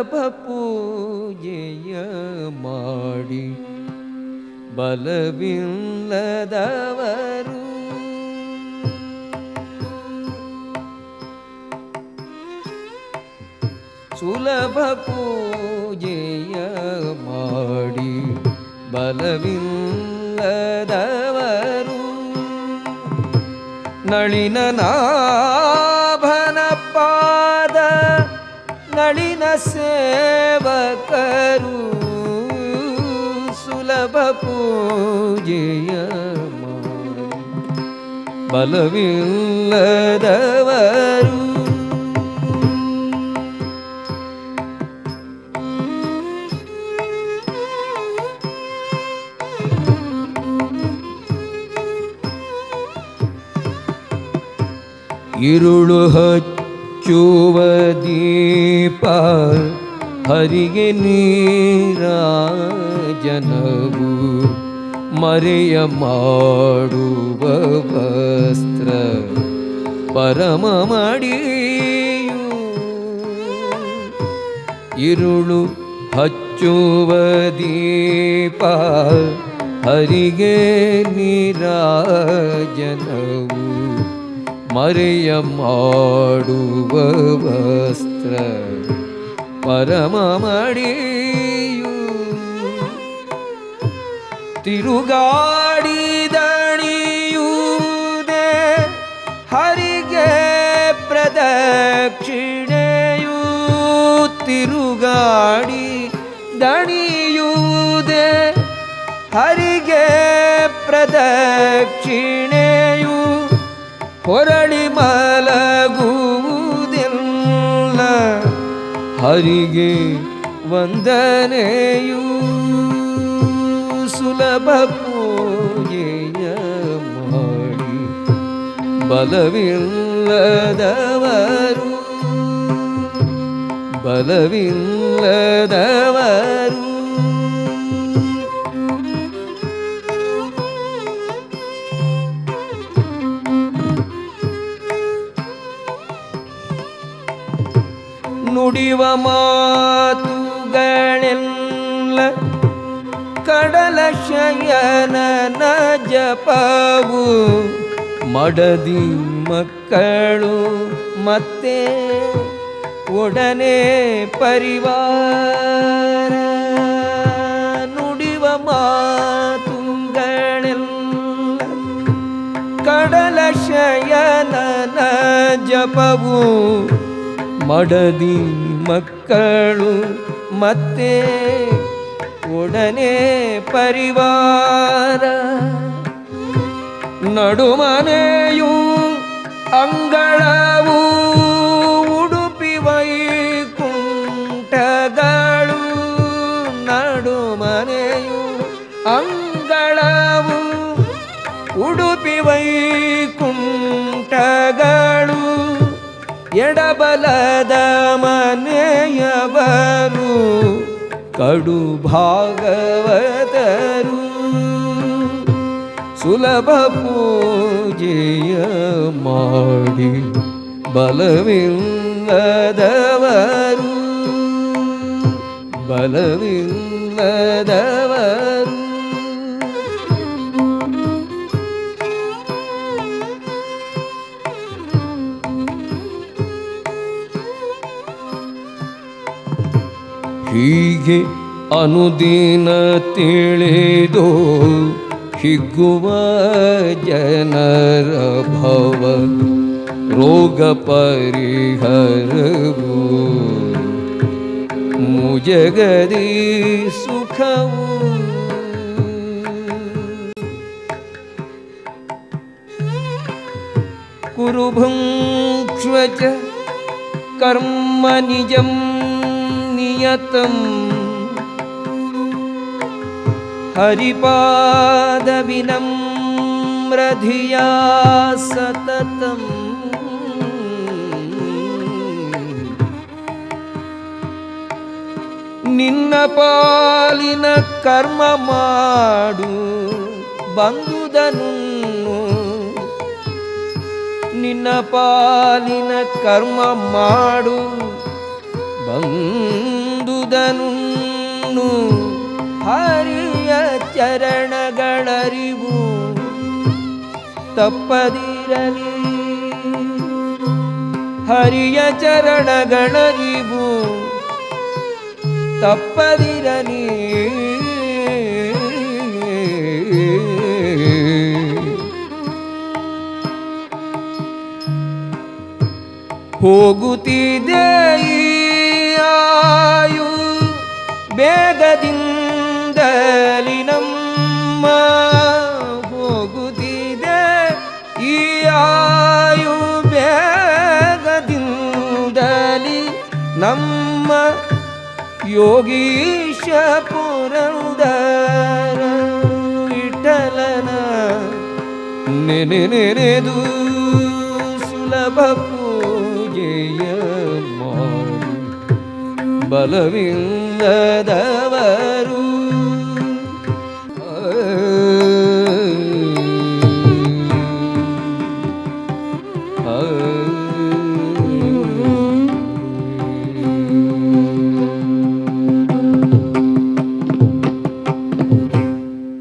ಸುಲಭ ಪೂಜೆಯ ಮಾಡಿ ಬಲವಿಲ್ಲದವರು ಸುಲಭ ಪೂಜೆಯ ಮಾಡಿ ಬಲವಿಲ್ಲದವರು ನಳಿನ ಸೇವಕರು ಸುಲಭ ಪೂಜೆಯ ಮಾಡಿ ಬಲವಿಲ್ಲದವರು ഇരുളു ಹಚ್ಚುವ ದೀಪ ಹರಿಗೆ ನೀರಾಜನವು ಮರೆಯ ಮಾಡುವ ವಸ್ತ್ರ ಪರಮ ಮಾಡಿ ಇರುಳು ಹಚ್ಚುವ ದೀಪ ಹರಿಗೆ ನೀರಾಜನವು ಮರೆಯ ಮಾಡುವ ವಸ್ತ್ರ ಪರಮ ಮಡಿಯು ತಿರುಗಾಡಿದಣಿಯುವುದೇ ಹರಿಗೆ ಪ್ರದಕ್ಷಿಣೆಯು ತಿರುಗಾಡಿ ದಣಿಯುವುದೇ ಹರಿಗೆ ಪ್ರದಕ್ಷಿಣೆಯು ಹೊರಳಿ ಮಲಗುವುದಿಲ್ಲ ಹರಿಗೆ ವಂದನೆಯು ಸುಲಭ ಪೂಜೆಯ ಮಾಡಿ ಬಲವಿಲ್ಲದವರು ಬಲವಿಲ್ಲದವರು ನುಡಿವ ಮಾತುಗಳೆಲ್ಲ ಕಡಲ ಶಯನನ ಜಪವು ಮಡದಿ ಮಕ್ಕಳು ಮತ್ತೆ ಒಡನೆ ಪರಿವಾರ. ನುಡಿವ ಮಾತುಗಳೆಲ್ಲ ಕಡಲ ಶಯನನ ಜಪವು ಮಡದಿ ಮಕ್ಕಳು ಮತ್ತೆ ಒಡನೆ ಪರಿವಾರ ನಡುಮನೆಯು ಅಂಗಳವು ಉಡುಪಿ ವೈಕುಂಠಗಳು ನಡುಮನೆಯು ಎಡಬಲದ ಮನೆಯವರು ಕಡು ಭಾಗವತರು ಸುಲಭ ಪೂಜೆಯ ಮಾಡಿ ಬಲವಿಲ್ಲದವರು. ಬಲವಿಲ್ಲದವರು ಹೀಗೆ ಅನುದಿನ ತಿಳಿದು ಹಿಗ್ಗುವ ಜನರ ಭವ ರೋಗ ಪರಿಹರವು. ಮುಜಗದಿ ಸುಖವು. ಕುರುಭುಂಕ್ಷ ಕರ್ಮ ನಿಜಂ ನಿಯತಂ ಹರಿಪಾದವಿನಮ್ರಧಿಯಾ ಸತತಂ ನಿನ್ನ ಪಾಲಿನ ಕರ್ಮ ಮಾಡು ಬಂದುದನು ನಿನ್ನ ಪಾಲಿನ ಕರ್ಮ ಮಾಡು ಬಂದುದನು ಹರಿಯ ಚರಣಗಳರಿವು ತಪ್ಪದಿರಲಿ. ಹರಿಯ ಚರಣಗಳರಿವು ತಪ್ಪದಿರಲಿ. ಹೋಗುತ್ತಿದೆ ಬೇಗದಿಂದಲಿ ನಮ್ಮ ಹೋಗುತ್ತಿದೆ. ಈ ಆಯು ಬೇಗದಿಂದಲಿ ನಮ್ಮ ಯೋಗೀಶ ಪುರಂದರ ವಿಠಲನ ನೆನೆ ನೆನೆದು ಸುಲಭ ಪೂಜೆಯ ಮಾಡು ಇಲ್ಲದವರು